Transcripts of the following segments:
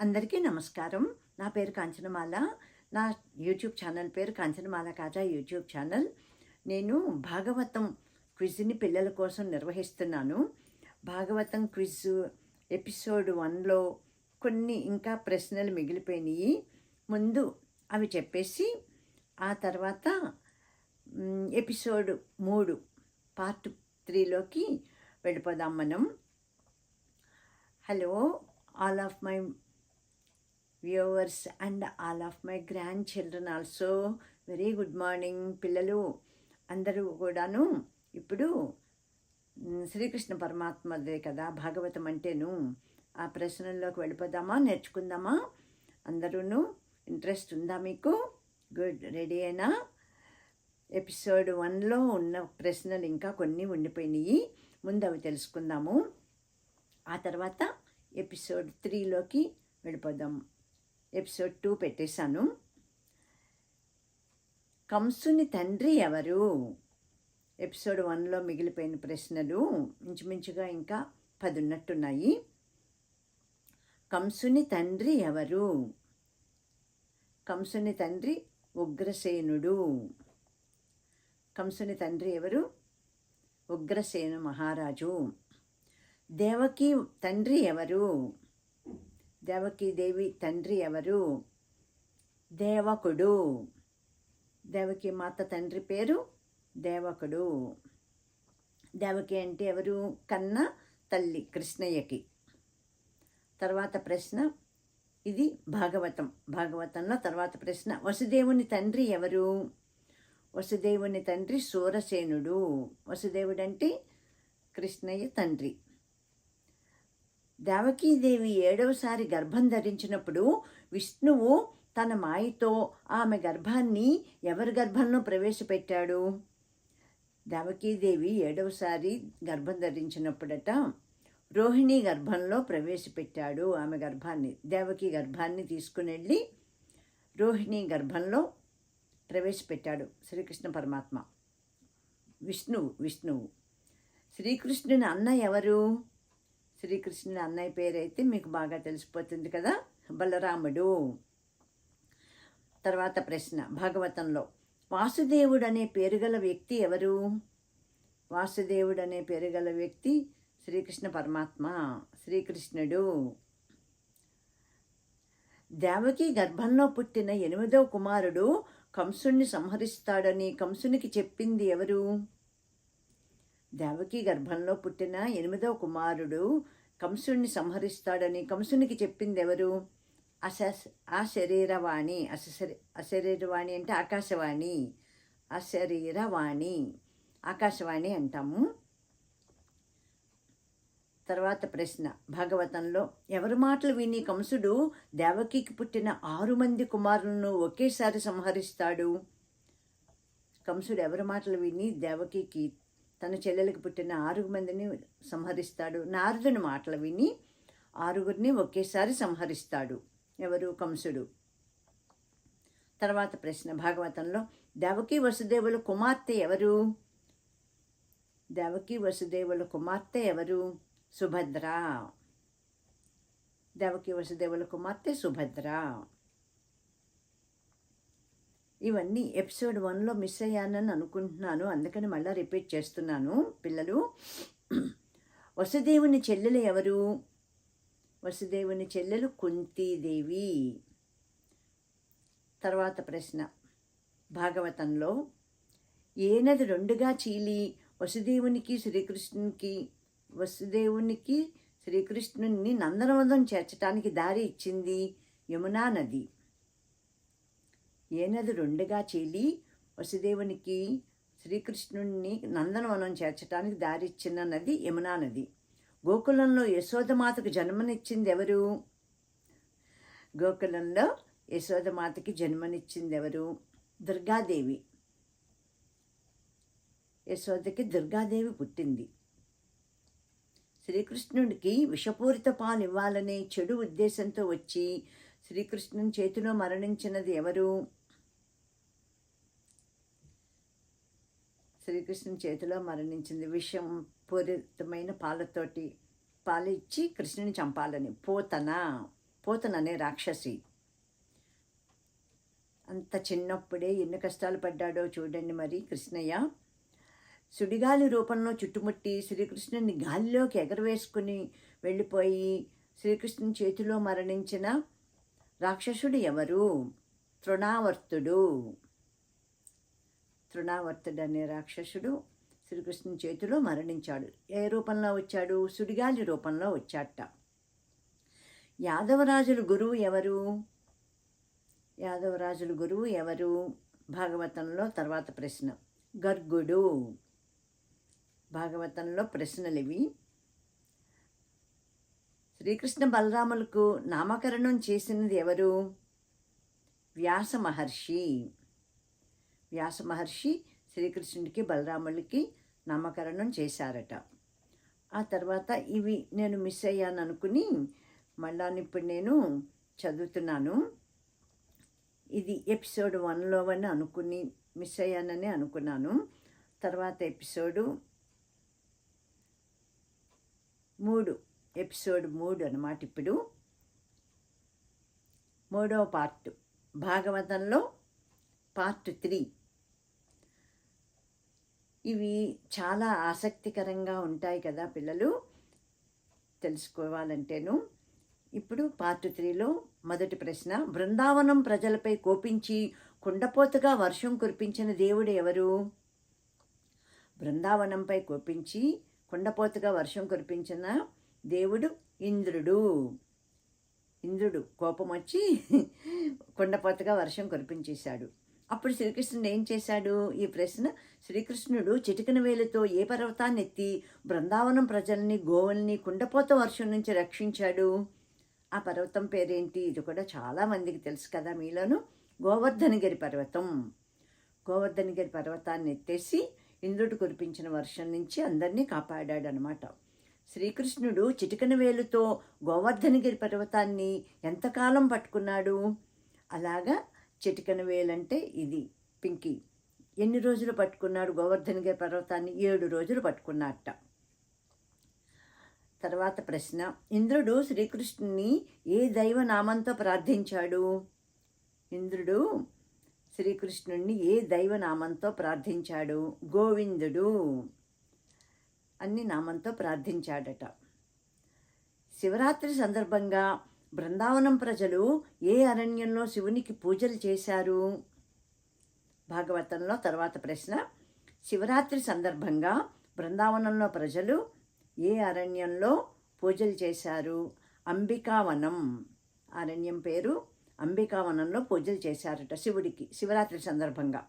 అందరికీ నమస్కారం. నా పేరు కాంచనమాల. నా యూట్యూబ్ ఛానల్ పేరు కాంచనమాల కాజా యూట్యూబ్ ఛానల్. నేను భాగవతం క్విజ్ని పిల్లల కోసం నిర్వహిస్తున్నాను. భాగవతం క్విజ్ ఎపిసోడ్ వన్లో కొన్ని ఇంకా ప్రశ్నలు మిగిలిపోయినాయి. ముందు అవి చెప్పేసి ఆ తర్వాత ఎపిసోడ్ మూడు పార్ట్ త్రీలోకి వెళ్ళిపోదాం మనం. Hello all of my viewers and all of my grandchildren also very good morning పిల్లలు అందరూ కూడాను. ఇప్పుడు శ్రీకృష్ణ పరమాత్మదే కదా భాగవతం అంటేను. ఆ ప్రశ్నల్లోకి వెళ్ళిపోదామా నేర్చుకుందామా? అందరూను ఇంట్రెస్ట్ ఉందా మీకు? గుడ్ రెడీ అయినా? ఎపిసోడ్ వన్లో ఉన్న ప్రశ్నలు ఇంకా కొన్ని ఉండిపోయినాయి. ముందు అవి తెలుసుకుందాము. ఆ తర్వాత ఎపిసోడ్ త్రీలోకి వెళ్ళిపోదాము ఎపిసోడ్ టూ పెట్టేశాను. కంసుని తండ్రి ఎవరు? ఎపిసోడ్ వన్లో మిగిలిపోయిన ప్రశ్నలు ఇంచుమించుగా ఇంకా పది ఉన్నట్టున్నాయి కంసుని తండ్రి ఎవరు? కంసుని తండ్రి ఉగ్రసేనుడు. కంసుని తండ్రి ఎవరు? ఉగ్రసేను మహారాజు. దేవకి తండ్రి ఎవరు? దేవకి దేవి తండ్రి ఎవరు? దేవకుడు. దేవకి మాత తండ్రి పేరు దేవకుడు. దేవకి అంటే ఎవరు? కన్న తల్లి కృష్ణయ్యకి. తర్వాత ప్రశ్న ఇది భాగవతం. భాగవతంలో తర్వాత ప్రశ్న వసుదేవుని తండ్రి ఎవరు? వసుదేవుని తండ్రి సూరసేనుడు. వసుదేవుడంటే కృష్ణయ్య తండ్రి. దేవకీదేవి ఏడవసారి గర్భం ధరించినప్పుడు విష్ణువు తన మాయతో ఆమె గర్భాన్ని ఎవరి గర్భంలో ప్రవేశపెట్టాడు? దేవకీదేవి ఏడవసారి గర్భం ధరించినప్పుడట రోహిణి గర్భంలో ప్రవేశపెట్టాడు ఆమె గర్భాన్ని దేవకి గర్భాన్ని తీసుకుని వెళ్ళి రోహిణి గర్భంలో ప్రవేశపెట్టాడు శ్రీకృష్ణ పరమాత్మ. విష్ణువు విష్ణువు. శ్రీకృష్ణుని అన్న ఎవరు? శ్రీకృష్ణుని అన్నయ్య పేరైతే మీకు బాగా తెలిసిపోతుంది కదా? బలరాముడు. తర్వాత ప్రశ్న భాగవతంలో. వాసుదేవుడు అనే పేరుగల వ్యక్తి ఎవరు? వాసుదేవుడు అనే పేరుగల వ్యక్తి శ్రీకృష్ణ పరమాత్మ శ్రీకృష్ణుడు. దేవకి గర్భంలో పుట్టిన ఎనిమిదో కుమారుడు కంసుణ్ణి సంహరిస్తాడని కంసునికి చెప్పింది ఎవరు? దేవకి గర్భంలో పుట్టిన ఎనిమిదవ కుమారుడు కంసుణ్ణి సంహరిస్తాడని కంసునికి చెప్పింది ఎవరు? అశ అశరీరవాణి. అశరీ అశరీరవాణి అంటే ఆకాశవాణి. అశరీరవాణి. ఆకాశవాణి అంటాము తర్వాత ప్రశ్న భాగవతంలో. ఎవరి మాటలు విని కంసుడు దేవకికి పుట్టిన ఆరు మంది కుమారులను ఒకేసారి సంహరిస్తాడు? కంసుడు ఎవరి మాటలు విని దేవకికి తన చెల్లెలకు పుట్టిన ఆరుగు మందిని సంహరిస్తాడు. నారదుని మాటలు విని ఆరుగురిని ఒకేసారి సంహరిస్తాడు. ఎవరు? కంసుడు. తర్వాత ప్రశ్న భాగవతంలో దేవకి వసుదేవుల కుమార్తె ఎవరు? దేవకి వసుదేవుల కుమార్తె ఎవరు? సుభద్ర. దేవకి వసుదేవుల కుమార్తె సుభద్ర. ఇవన్నీ ఎపిసోడ్ వన్లో మిస్ అయ్యానని అనుకుంటున్నాను. అందుకని మళ్ళీ రిపీట్ చేస్తున్నాను. పిల్లలు వసుదేవుని చెల్లెలు ఎవరు? వసుదేవుని చెల్లెలు కుంతీదేవి. తర్వాత ప్రశ్న. భాగవతంలో ఏ నది రెండుగా చీలి వసుదేవునికి శ్రీకృష్ణునికి వసుదేవునికి శ్రీకృష్ణుని నందనవనం చేర్చడానికి దారి ఇచ్చింది యమునా నది. ఏ నది రెండుగా చీలి వసుదేవునికి శ్రీకృష్ణుణ్ణి నందనవనం చేర్చడానికి దారిచ్చిన నది యమునా నది. గోకులంలో యశోదమాతకు జన్మనిచ్చింది ఎవరు గోకులంలో యశోదమాతకి జన్మనిచ్చింది ఎవరు దుర్గాదేవి. యశోదకి దుర్గాదేవి పుట్టింది. శ్రీకృష్ణుడికి విషపూరిత పాలు ఇవ్వాలనే చెడు ఉద్దేశంతో వచ్చి శ్రీకృష్ణుని చేతిలో మరణించినది ఎవరు? శ్రీకృష్ణుని చేతిలో మరణించింది విషం పూరితమైన పాలతోటి పాలు ఇచ్చి కృష్ణుని చంపాలని. పోతన? పోతననే రాక్షసి. అంత చిన్నప్పుడే ఎన్ని కష్టాలు పడ్డాడో చూడండి మరి కృష్ణయ్య. సుడిగాలి రూపంలో చుట్టుముట్టి శ్రీకృష్ణుని గాలిలోకి ఎగరవేసుకుని వెళ్ళిపోయి శ్రీకృష్ణుని చేతిలో మరణించిన రాక్షసుడు ఎవరు? తృణావర్తుడు. తృణావర్తుడు అనే రాక్షసుడు శ్రీకృష్ణుని చేతిలో మరణించాడు. ఏ రూపంలో వచ్చాడు? సుడిగాలి రూపంలో వచ్చాట యాదవరాజుల గురువు ఎవరు? యాదవరాజుల గురువు ఎవరు? భాగవతంలో తర్వాత ప్రశ్న. గర్గుడు. భాగవతంలో ప్రశ్నలు ఇవి శ్రీకృష్ణ బలరాములకు నామకరణం చేసినది ఎవరు? వ్యాస మహర్షి. వ్యాస మహర్షి శ్రీకృష్ణుడికి బలరాములకి నామకరణం చేశారట. ఆ తర్వాత ఇవి నేను మిస్ అయ్యాను అనుకుని మళ్ళా ఇప్పుడు నేను చదువుతున్నాను. ఇది ఎపిసోడ్ వన్లో అని అనుకుని మిస్ అయ్యానని అనుకున్నాను. తర్వాత ఎపిసోడు మూడు. ఎపిసోడ్ మూడు అనమాట ఇప్పుడు. మూడవ పార్ట్ భాగవతంలో పార్ట్ త్రీ. ఇవి చాలా ఆసక్తికరంగా ఉంటాయి కదా పిల్లలు తెలుసుకోవాలంటేను. ఇప్పుడు పార్ట్ త్రీలో మొదటి ప్రశ్న బృందావనం ప్రజలపై కోపించి కుండపోతగా వర్షం కురిపించిన దేవుడు ఎవరు? బృందావనంపై కోపించి కుండపోతగా వర్షం కురిపించిన దేవుడు ఇంద్రుడు. ఇంద్రుడు కోపం వచ్చి కొండపోతగా వర్షం కురిపించేశాడు. అప్పుడు శ్రీకృష్ణుడు ఏం చేశాడు? ఈ ప్రశ్న శ్రీకృష్ణుడు చిటికన వేలుతో ఏ పర్వతాన్ని ఎత్తి బృందావనం ప్రజల్ని గోవుల్ని కుండపోత వర్షం నుంచి రక్షించాడు? ఆ పర్వతం పేరేంటి? ఇది కూడా చాలామందికి తెలుసు కదా మీలోను. గోవర్ధనగిరి పర్వతం. గోవర్ధనగిరి పర్వతాన్ని ఎత్తేసి ఇంద్రుడు కురిపించిన వర్షం నుంచి అందరినీ కాపాడాడు అనమాట శ్రీకృష్ణుడు చిటికన వేలుతో గోవర్ధనగిరి పర్వతాన్ని ఎంతకాలం పట్టుకున్నాడు? అలాగా చిటికన వేలంటే ఇది పింకీ. ఎన్ని రోజులు పట్టుకున్నాడు గోవర్ధనగిరి పర్వతాన్ని? ఏడు రోజులు పట్టుకున్నట్ట తర్వాత ప్రశ్న ఇంద్రుడు శ్రీకృష్ణుని ఏ దైవ నామంతో ప్రార్థించాడు? ఇంద్రుడు శ్రీకృష్ణుణ్ణి ఏ దైవ నామంతో ప్రార్థించాడు? గోవిందుడు. అన్ని నామంతో ప్రార్థించాడట. శివరాత్రి సందర్భంగా బృందావనం ప్రజలు ఏ అరణ్యంలో శివునికి పూజలు చేశారు? భాగవతంలో తర్వాత ప్రశ్న. శివరాత్రి సందర్భంగా బృందావనంలో ప్రజలు ఏ అరణ్యంలో పూజలు చేశారు? అంబికావనం. అరణ్యం పేరు అంబికావనంలో పూజలు చేశారట శివుడికి శివరాత్రి సందర్భంగా.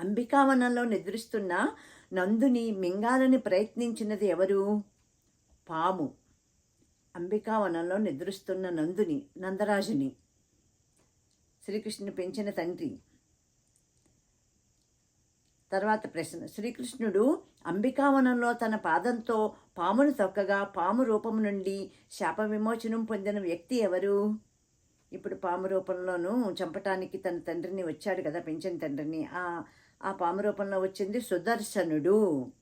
అంబికావనంలో నిద్రిస్తున్న నందుని మింగాలని ప్రయత్నించినది ఎవరు? పాము. అంబికావనంలో నిద్రిస్తున్న నందుని నందరాజుని. శ్రీకృష్ణుని పెంచిన తండ్రి. తర్వాత ప్రశ్న. శ్రీకృష్ణుడు అంబికావనంలో తన పాదంతో పామును తొక్కగా పాము రూపం నుండి శాప విమోచనం పొందిన వ్యక్తి ఎవరు? ఇప్పుడు పాము రూపంలోనూ చంపటానికి తన తండ్రిని వచ్చాడు కదా పెంచిన తండ్రిని. ఆ ఆ పాము రూపంలో వచ్చింది సుదర్శనుడు.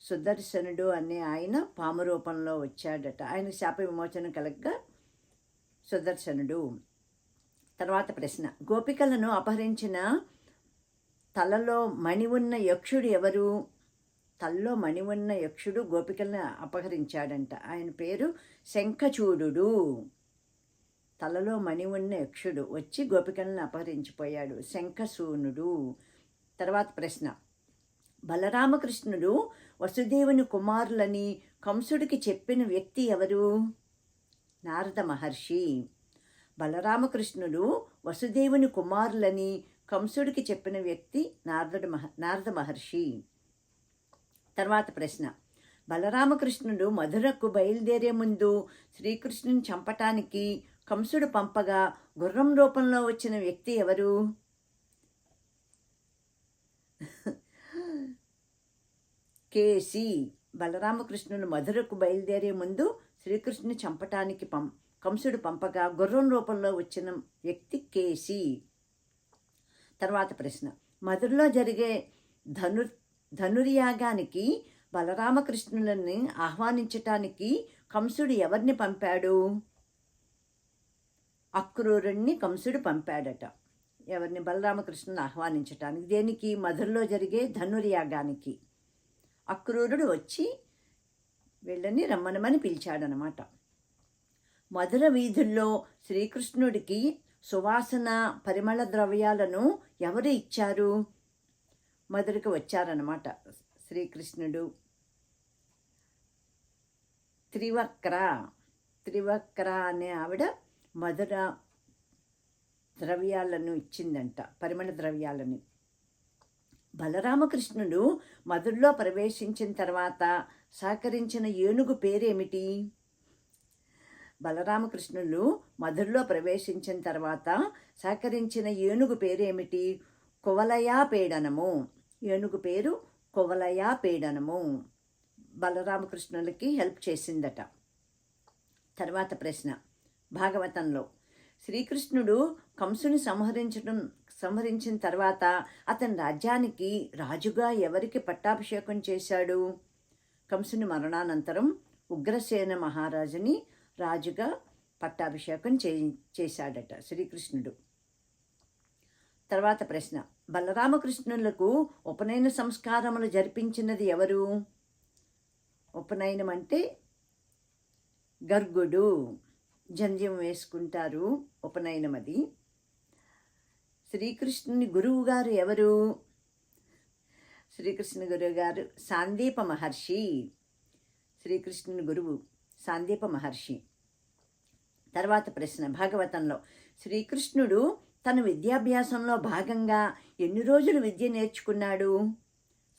సుదర్శనుడు అనే ఆయన పాము రూపంలో వచ్చాడట. ఆయన శాప విమోచన కలగ్గా సుదర్శనుడు. తర్వాత ప్రశ్న. గోపికలను అపహరించిన తలలో మణి ఉన్న యక్షుడు ఎవరు? తల్లో మణి ఉన్న యక్షుడు గోపికలను అపహరించాడంట. ఆయన పేరు శంఖచూడు తలలో మణి ఉన్న యక్షుడు వచ్చి గోపికలను అపహరించిపోయాడు. శంఖసూనుడు తర్వాత ప్రశ్న. బలరామకృష్ణుడు వసుదేవుని కుమారులని కంసుడికి చెప్పిన వ్యక్తి ఎవరు? నారద మహర్షి. బలరామకృష్ణుడు వసుదేవుని కుమారులని కంసుడికి చెప్పిన వ్యక్తి నారదుడు మహ నారద మహర్షి. తర్వాత ప్రశ్న. బలరామకృష్ణుడు మధురకు బయలుదేరే ముందు శ్రీకృష్ణుని చంపటానికి కంసుడు పంపగా గుర్రం రూపంలో వచ్చిన వ్యక్తి ఎవరు? కేసి బలరామకృష్ణుని మధురకు బయలుదేరే ముందు శ్రీకృష్ణుని చంపటానికి పం కంసుడు పంపగా గుర్రం రూపంలో వచ్చిన వ్యక్తి కేసి తర్వాత ప్రశ్న. మధురలో జరిగే ధను ధనుర్యాగానికి బలరామకృష్ణులని ఆహ్వానించటానికి కంసుడు ఎవరిని పంపాడు? అక్రూరుణ్ణి కంసుడు పంపాడట. ఎవరిని? బలరామకృష్ణుని ఆహ్వానించటానికి. దేనికి? మధురలో జరిగే ధనుర్యాగానికి. అక్రూరుడు వచ్చి వీళ్ళని రమ్మనమని పిలిచాడనమాట. మధుర వీధుల్లో శ్రీకృష్ణుడికి సువాసన పరిమళ ద్రవ్యాలను ఎవరు ఇచ్చారు? మధురకు వచ్చారనమాట శ్రీకృష్ణుడు. త్రివక్ర త్రివక్ర అనే ఆవిడ మధుర ద్రవ్యాలను ఇచ్చిందంట పరిమళ ద్రవ్యాలని. బలరామకృష్ణుడు మధురలో ప్రవేశించిన తర్వాత సహకరించిన ఏనుగు పేరేమిటి? బలరామకృష్ణులు మధుల్లో ప్రవేశించిన తర్వాత సహకరించిన ఏనుగు పేరేమిటి? కువలయా పేడనము. ఏనుగు పేరు కువలయా పేడనము. బలరామకృష్ణులకి హెల్ప్ చేసిందట. తర్వాత ప్రశ్న. భాగవతంలో. శ్రీకృష్ణుడు కంసుని సంహరించడం సంహరించిన తర్వాత అతని రాజ్యానికి రాజుగా ఎవరికి పట్టాభిషేకం చేశాడు? కంసుని మరణానంతరం ఉగ్రసేన మహారాజుని రాజుగా పట్టాభిషేకం చే చేశాడట శ్రీకృష్ణుడు. తర్వాత ప్రశ్న బలరామకృష్ణులకు ఉపనయన సంస్కారములు జరిపించినది ఎవరు? ఉపనయనం అంటే గర్గుడు. జంధ్యం వేసుకుంటారు ఉపనయనం అది శ్రీకృష్ణుని గురువు గారు ఎవరు? శ్రీకృష్ణ గురువు గారు సాందీప మహర్షి. శ్రీకృష్ణుని గురువు సాందీప మహర్షి. తర్వాత ప్రశ్న భాగవతంలో శ్రీకృష్ణుడు తన విద్యాభ్యాసంలో భాగంగా ఎన్ని రోజులు విద్య నేర్చుకున్నాడు?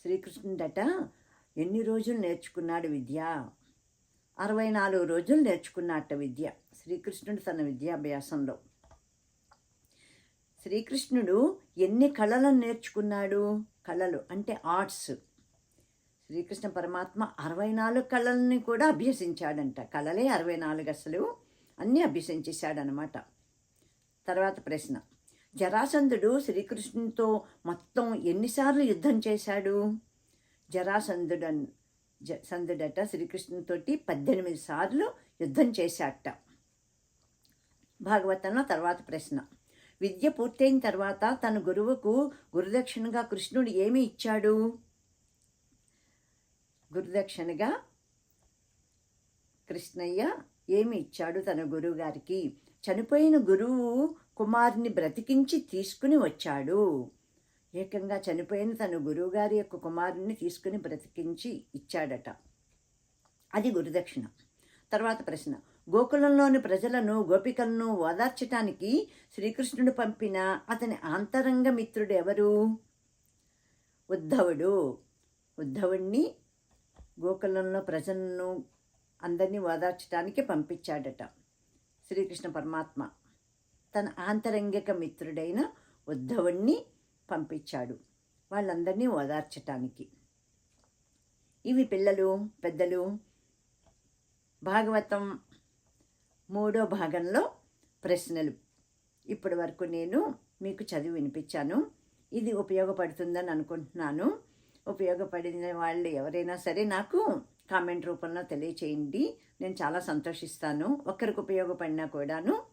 శ్రీకృష్ణుడట ఎన్ని రోజులు నేర్చుకున్నాడు విద్య? అరవై నాలుగు రోజులు నేర్చుకున్నట్ట విద్య. శ్రీకృష్ణుడు తన విద్యాభ్యాసంలో శ్రీకృష్ణుడు ఎన్ని కళలను నేర్చుకున్నాడు? కళలు అంటే ఆర్ట్స్ శ్రీకృష్ణ పరమాత్మ అరవై నాలుగు కళల్ని కూడా అభ్యసించాడంట. కళలే అరవై నాలుగు అసలు అన్నీ అభ్యసించేశాడనమాట. తర్వాత ప్రశ్న. జరాసంధుడు శ్రీకృష్ణునితో మొత్తం ఎన్నిసార్లు యుద్ధం చేశాడు? జరాసంధుడన్ జ సంధుడట శ్రీకృష్ణుతోటి పద్దెనిమిది సార్లు యుద్ధం చేశాట. భాగవతంలో తర్వాత ప్రశ్న. విద్య పూర్తయిన తర్వాత తన గురువుకు గురుదక్షిణగా కృష్ణుడు ఏమి ఇచ్చాడు? గురుదక్షిణగా కృష్ణయ్య ఏమి ఇచ్చాడు తన గురువుగారికి? చనిపోయిన గురువు కుమారుని బ్రతికించి తీసుకుని వచ్చాడు. ఏకంగా చనిపోయిన తన గురువుగారి యొక్క కుమారుని తీసుకుని బ్రతికించి ఇచ్చాడట. అది గురుదక్షిణ. తర్వాత ప్రశ్న. గోకులంలోని ప్రజలను గోపికలను ఓదార్చటానికి శ్రీకృష్ణుడు పంపిన అతని ఆంతరంగ మిత్రుడు ఎవరు? ఉద్ధవుడు. ఉద్ధవుణ్ణి గోకులంలో ప్రజలను అందరినీ ఓదార్చడానికి పంపించాడట. శ్రీకృష్ణ పరమాత్మ తన ఆంతరంగిక మిత్రుడైన ఉద్ధవుణ్ణి పంపించాడు వాళ్ళందరినీ ఓదార్చటానికి. ఇవి పిల్లలు పెద్దలు భాగవతం మూడో భాగంలో ప్రశ్నలు. ఇప్పటి వరకు నేను మీకు చదివి వినిపించాను. ఇది ఉపయోగపడుతుందని అనుకుంటున్నాను. ఉపయోగపడిన వాళ్ళు ఎవరైనా సరే నాకు కామెంట్ రూపంలో తెలియచేయండి. నేను చాలా సంతోషిస్తాను. ఒక్కరికి ఉపయోగపడినా కూడాను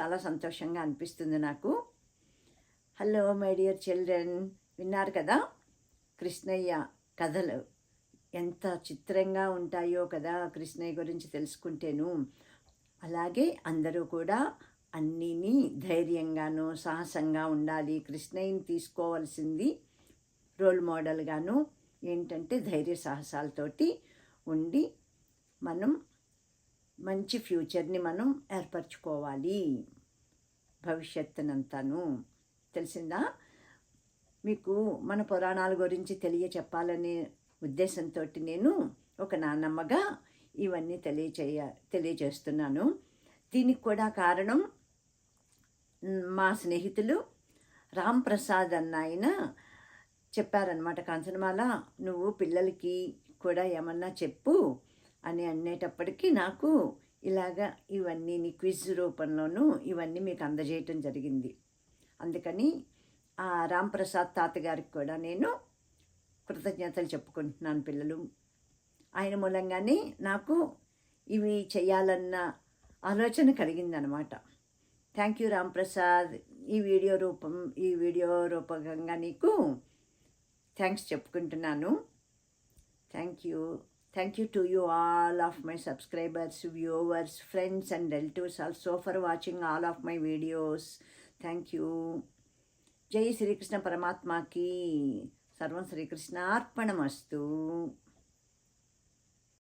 చాలా సంతోషంగా అనిపిస్తుంది నాకు. Hello my dear children. విన్నారు కదా? కృష్ణయ్య కథలు. ఎంత చిత్రంగా ఉంటాయో కదా కృష్ణయ్య గురించి తెలుసుకుంటేను. అలాగే అందరూ కూడా అన్నీని ధైర్యంగాను సాహసంగా ఉండాలి. కృష్ణయ్యని తీసుకోవాల్సింది రోల్ మోడల్గాను ఏంటంటే ధైర్య సాహసాలతోటి ఉండి మనం మంచి ఫ్యూచర్ని మనం ఏర్పరచుకోవాలి భవిష్యత్తునంతాను. తెలిసిందా? మీకు మన పురాణాల గురించి తెలియ చెప్పాలనే ఉద్దేశంతో నేను ఒక నాన్నమ్మగా ఇవన్నీ తెలియచేయ తెలియజేస్తున్నాను. దీనికి కూడా కారణం మా స్నేహితులు రామ్ ప్రసాద్ అన్న ఆయన చెప్పారనమాట కాంచనమాల నువ్వు పిల్లలకి కూడా ఏమన్నా చెప్పు అని అనేటప్పటికీ నాకు ఇలాగా ఇవన్నీ క్విజ్ రూపంలోనూ ఇవన్నీ మీకు అందజేయటం జరిగింది. అందుకని ఆ రాంప్రసాద్ తాతగారికి కూడా నేను కృతజ్ఞతలు చెప్పుకుంటున్నాను పిల్లలు. ఆయన మూలంగానే నాకు ఇవి చేయాలన్న ఆలోచన కలిగిందనమాట. థ్యాంక్ యూ రాంప్రసాద్ ఈ వీడియో రూపం ఈ వీడియో రూపకంగా నీకు థ్యాంక్స్ చెప్పుకుంటున్నాను. Thank you thank you to you all of my subscribers viewers friends and relatives also for watching all of my videos thank you జై శ్రీకృష్ణ పరమాత్మకి సర్వం శ్రీకృష్ణ అర్పణమస్తు